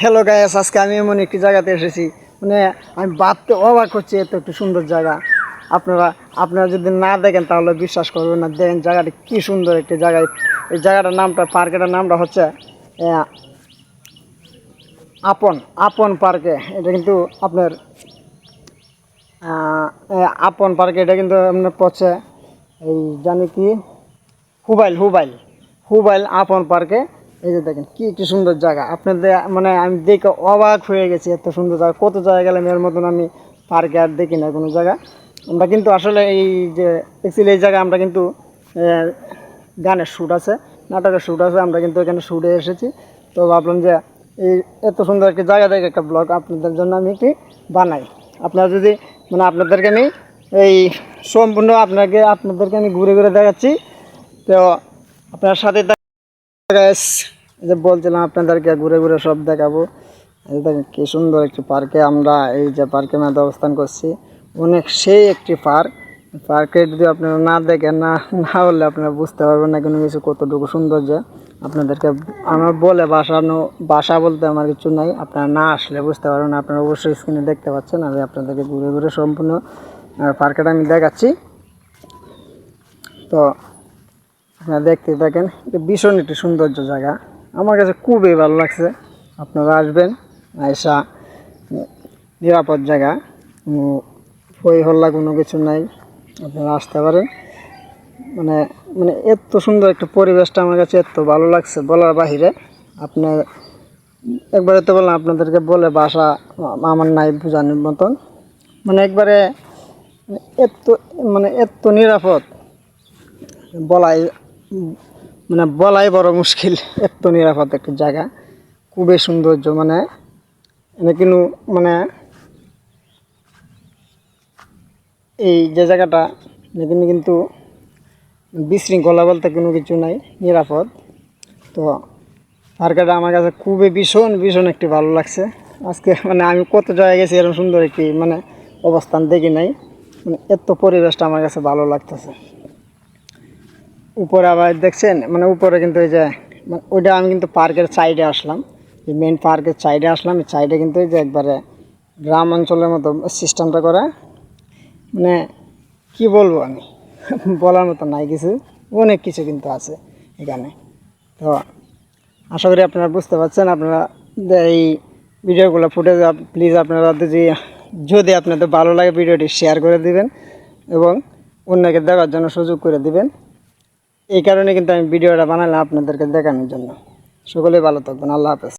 Hello guys আজকে আমি এমন একটি জায়গাতে এসেছি। মানে আমি ভাবতে অবাক হচ্ছে, এত একটু সুন্দর জায়গা। আপনারা আপনারা যদি না দেখেন তাহলে বিশ্বাস করবেন না। দেখেন জায়গাটা কি সুন্দর একটি জায়গা। এই জায়গাটার নামটা, পার্কেটার নামটা হচ্ছে আপন আপন পার্কে। এটা কিন্তু আপনার আপন পার্কে এটা কিন্তু আপনার পড়ছে, এই জানি কি, হুবাইল হুবাইল। হুবাইল আপন পার্কে। এই যে দেখেন, কি কি সুন্দর জায়গা। আপনাদের মানে আমি দেখে অবাক হয়ে গেছি এত সুন্দর জায়গা। কত জায়গা গেলাম এর মতন আমি পার্কে আর দেখি না কোনো জায়গা। আমরা কিন্তু আসলে এই যে অ্যাকচুয়ালি এই জায়গায় আমরা কিন্তু গানের শ্যুট আছে, নাটকের শ্যুট আছে, আমরা কিন্তু এখানে শ্যুটে এসেছি। তো ভাবলাম যে, এই এত সুন্দর একটি জায়গা দেখে একটা ব্লগ আপনাদের জন্য আমি একটি বানাই। আপনারা যদি মানে আপনাদেরকে আমি এই সম্পূর্ণ আপনাকে, আপনাদেরকে আমি ঘুরে ঘুরে দেখাচ্ছি। তো আপনার সাথে যে বলছিলাম আপনাদেরকে ঘুরে ঘুরে সব দেখাবো। দেখেন কি সুন্দর একটি পার্কে আমরা এই যে পার্কের মধ্যে অবস্থান করছি। অনেক সেই একটি পার্ক। পার্কে যদি আপনারা না দেখেন, না না হলে আপনারা বুঝতে পারবেন না কোনো কিছু কতটুকু সৌন্দর্য। আপনাদেরকে আমার বলে বাসানো বাসা বলতে আমার কিছু নাই। আপনারা না আসলে বুঝতে পারবেন আপনারা অবশ্যই স্ক্রিনে দেখতে পাচ্ছেন। আমি আপনাদেরকে ঘুরে ঘুরে সম্পূর্ণ পার্কটা আমি দেখাচ্ছি। তো আপনারা দেখতে থাকেন ভীষণ একটি সৌন্দর্য জায়গা। আমার কাছে খুবই ভালো লাগছে। আপনারা আসবেন আয়সা নিরাপদ জায়গা। হই হল্লা কোনো কিছু নাই। আপনারা আসতে পারেন। মানে মানে এত সুন্দর একটা পরিবেশটা আমার কাছে এত ভালো লাগছে বলার বাহিরে। আপনার একবারে তো বললাম, আপনাদেরকে বলে বাসা আমার নাই বোঝানোর মতন। মানে একবারে এত মানে এত নিরাপদ বলাই মানে বলাই বড় মুশকিল এত নিরাপদ একটা জায়গা, খুবই সৌন্দর্য মানে এনে কিন্তু মানে এই যে জায়গাটা এখানে কিন্তু বিশৃঙ্খলা বলতে কোনো কিছু নাই, নিরাপদ। তো পার্কটা আমার কাছে খুবই ভীষণ ভীষণ একটি ভালো লাগছে। আজকে মানে আমি কত জায়গায় গেছি, এরকম সুন্দর একটি মানে অবস্থান দেখি নাই। মানে এত পরিবেশটা আমার কাছে ভালো লাগতেছে। উপরে আবার দেখছেন মানে উপরে কিন্তু এই যে মানে ওইটা আমি কিন্তু পার্কের সাইডে আসলাম। যে মেন পার্কের সাইডে আসলাম, এই সাইডে কিন্তু এই যে একবারে গ্রাম অঞ্চলের মতো সিস্টেমটা করা। মানে কি বলব আমি? বলার মতো নাই কিছু, অনেক কিছু কিন্তু আছে এখানে। তো আশা করি আপনারা বুঝতে পারছেন, আপনারা এই ভিডিওগুলো ফুটেজ প্লিজ আপনারা যদি যদি আপনাদের ভালো লাগে, ভিডিওটি শেয়ার করে দিবেন এবং অন্যকে দেখার জন্য সুযোগ করে দিবেন। এই কারণে কিন্তু আমি ভিডিওটা বানালাম আপনাদেরকে দেখানোর জন্য। সকলেই ভালো থাকবেন আল্লাহ হাফেজ।